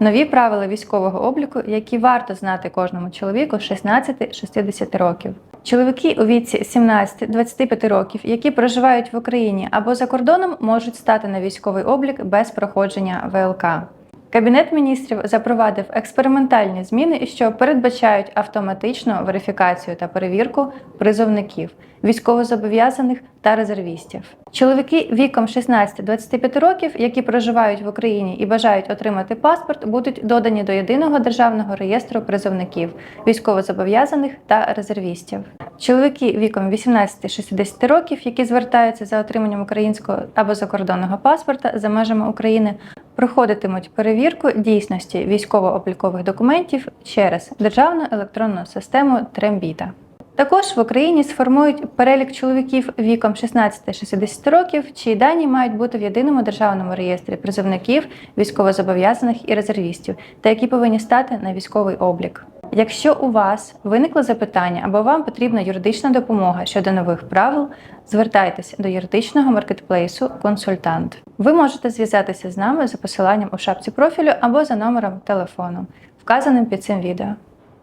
Нові правила військового обліку, які варто знати кожному чоловіку 16-60 років. Чоловіки у віці 17-25 років, які проживають в Україні або за кордоном, можуть стати на військовий облік без проходження ВЛК. Кабінет міністрів запровадив експериментальні зміни, що передбачають автоматичну верифікацію та перевірку призовників, військовозобов'язаних та резервістів. Чоловіки віком 16-25 років, які проживають в Україні і бажають отримати паспорт, будуть додані до єдиного державного реєстру призовників, військовозобов'язаних та резервістів. Чоловіки віком 18-60 років, які звертаються за отриманням українського або закордонного паспорта за межами України, проходитимуть перевірку дійсності військово-облікових документів через державну електронну систему Трембіта. Також в Україні сформують перелік чоловіків віком 16-60 років, чиї дані мають бути в єдиному державному реєстрі призовників, військовозобов'язаних і резервістів, та які повинні стати на військовий облік. Якщо у вас виникло запитання або вам потрібна юридична допомога щодо нових правил, звертайтеся до юридичного маркетплейсу Консультант. Ви можете зв'язатися з нами за посиланням у шапці профілю або за номером телефону, вказаним під цим відео.